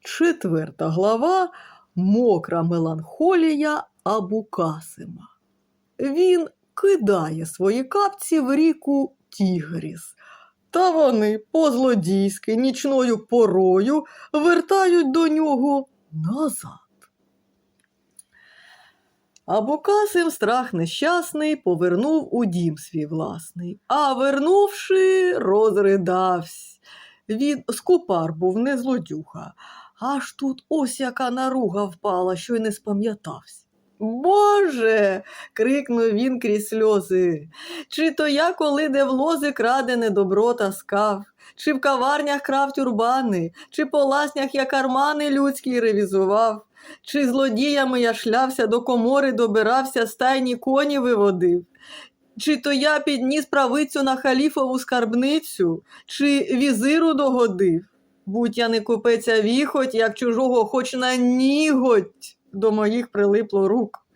Четверта глава Мокра меланхолія Абукасима. Він кидає свої капці в ріку Тігріс. Та вони по-злодійськи нічною порою вертають до нього назад. Абукасим страх нещасний повернув у дім свій власний, а вернувши, розридавсь. Він скупар був не злодюга, аж тут ось яка наруга впала, що й не спам'ятався. Боже. крикнув він крізь сльози. Чи то я, коли де в лози крадене добро таскав, чи в каварнях крав тюрбани, чи по ласнях я кармани людські ревізував, чи злодіями я шлявся до комори, добирався, стайні коні виводив. Чи то я підніс правицю на халіфову скарбницю, чи візиру догодив? Будь я не купець, а віхоть, як чужого хоч на ніготь до моїх прилипло рук.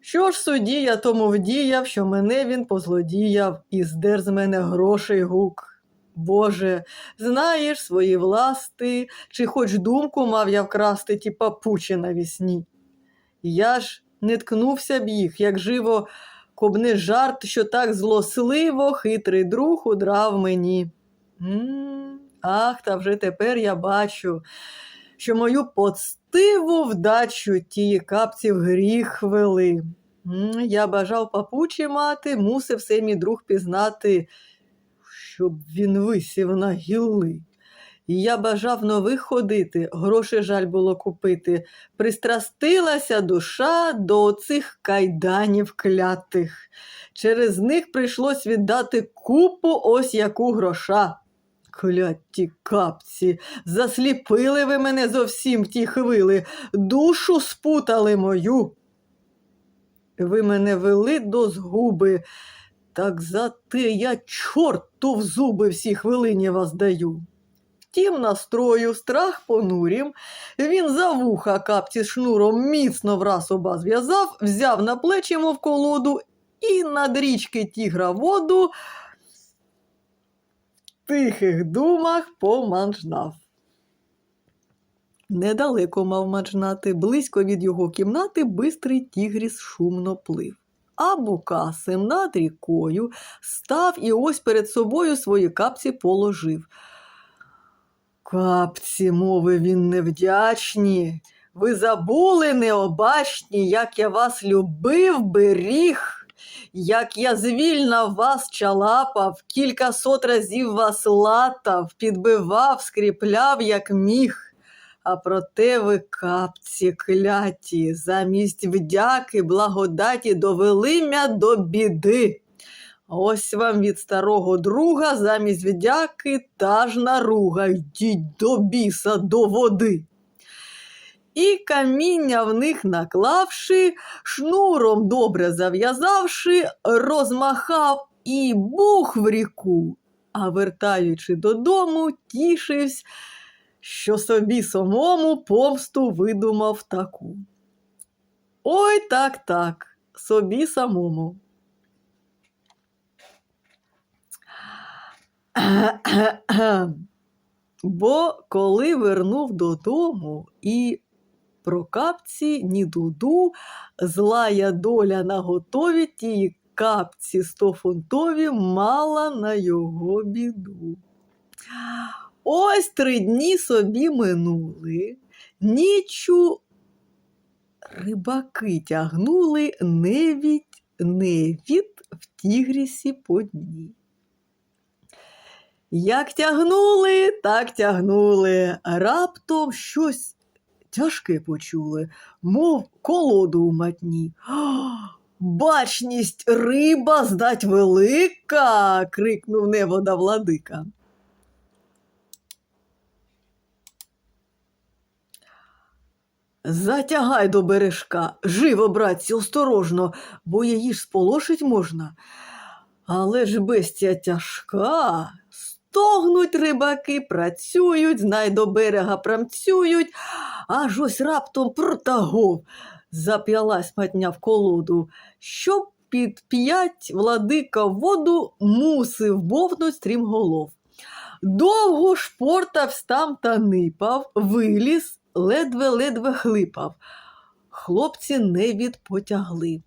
Що ж судді я тому вдіяв, що мене він позлодіяв, і здер з мене грошей гук. Боже, знаєш свої власти, чи хоч думку мав я вкрасти ті папучі навісні. Я ж не ткнувся б їх, як живо, коб не жарт, що так злосливо хитрий друг удрав мені. М, Ах, та вже тепер я бачу, що мою подстиву вдачу ті капці в гріх вели. М, Я бажав папучі мати, мусив все мій друг пізнати, щоб він висів на гілли. Я бажав нових ходити, грошей жаль було купити. Пристрастилася душа до оцих кайданів клятих. Через них прийшлось віддати купу ось яку гроша. Кляті капці, засліпили ви мене зовсім ті хвили, душу спутали мою. Ви мене вели до згуби, так за те я чорту в зуби всі хвилині вас даю. Втім, настрою, страх понурім, він за вуха капці шнуром міцно враз оба зв'язав, взяв на плечі, мов колоду, і над річки тігра воду в тихих думах поманжнав. Недалеко мав манжнати, близько від його кімнати бистрий тігріс шумно плив. А Букасим над рікою став і ось перед собою свої капці положив. Капці, мовив він невдячні, ви забули необачні, як я вас любив, беріг, як я звільна вас чалапав, кілька сот разів вас латав, підбивав, скріпляв, як міг. А проте ви, капці кляті, замість вдяки, благодаті довели мя до біди. Ось вам від старого друга замість вдяки та ж наруга, йдіть до біса, до води. І каміння в них наклавши, шнуром добре зав'язавши, розмахав і бух в ріку, а вертаючи додому, тішився, що собі самому помсту видумав таку. Ой так так, собі самому. Бо коли вернув додому і про капці ні дуду, злая доля на готові тії капці стофунтові мала на його біду. Ось три дні собі минули, нічу рибаки тягнули невідь невід в тігрісі по дні. Як тягнули, так тягнули, раптом щось тяжке почули, мов колоду у матні. Бачність риба здать велика. крикнув невода владика. Затягай до бережка, живо, братці, осторожно, бо її ж сполошить можна. Але ж бестія тяжка. Стогнуть рибаки, працюють, знай до берега прамцюють, аж ось раптом протагов. Зап'ялась матня в колоду. Щоб під п'ять владика воду мусив бовнуть стрімголов. Довго шпортавсь там та нипав, виліз, ледве-ледве хлипав. Хлопці не відпотягли.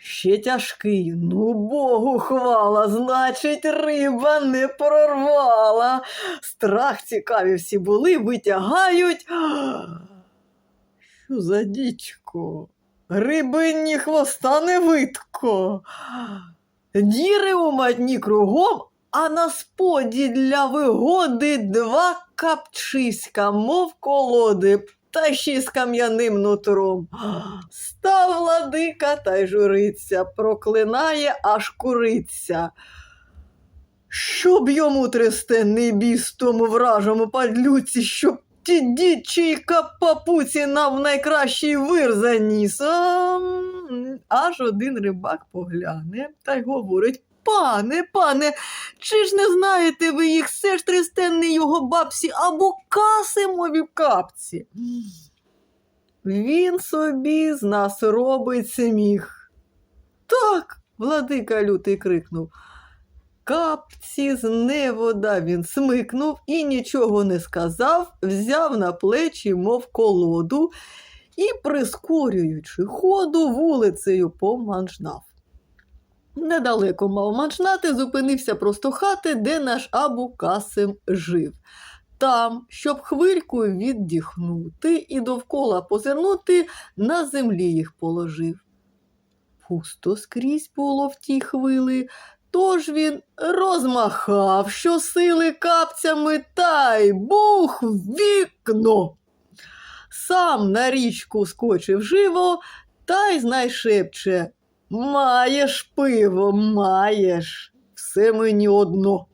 Ще тяжкий, ну Богу хвала, значить, риба не прорвала. Страх цікаві всі були, витягають. Що за дічко? Рибині хвоста не видко. Діри у матні кругом, а на споді для вигоди два капчиська, мов колоди, та ще й з кам'яним нутром. Став владика та й журиться, проклинає, аж куриться. Щоб йому трясте небіс тому вражому падлюці, щоб ті дідчийка папуці нам найкращий вир заніс. А, аж один рибак погляне та й говорить. Пане, пане, чи ж не знаєте ви їх все ж трястенний його бабсі або касимові капці? Він собі з нас робить сміх. Так, владика лютий крикнув. Капці з невода він смикнув і нічого не сказав, взяв на плечі, мов колоду, і, прискорюючи ходу, вулицею поманжнав. Недалеко мав манчнати, зупинився просто хати, де наш Абу Касим жив. Там, щоб хвильку віддіхнути і довкола позирнути, на землі їх положив. Пусто скрізь було в ті хвили, тож він розмахав щосили капцями та й бух в вікно. Сам на річку скочив живо та й знайшепче. Маєш пиво, маєш, все мені одно.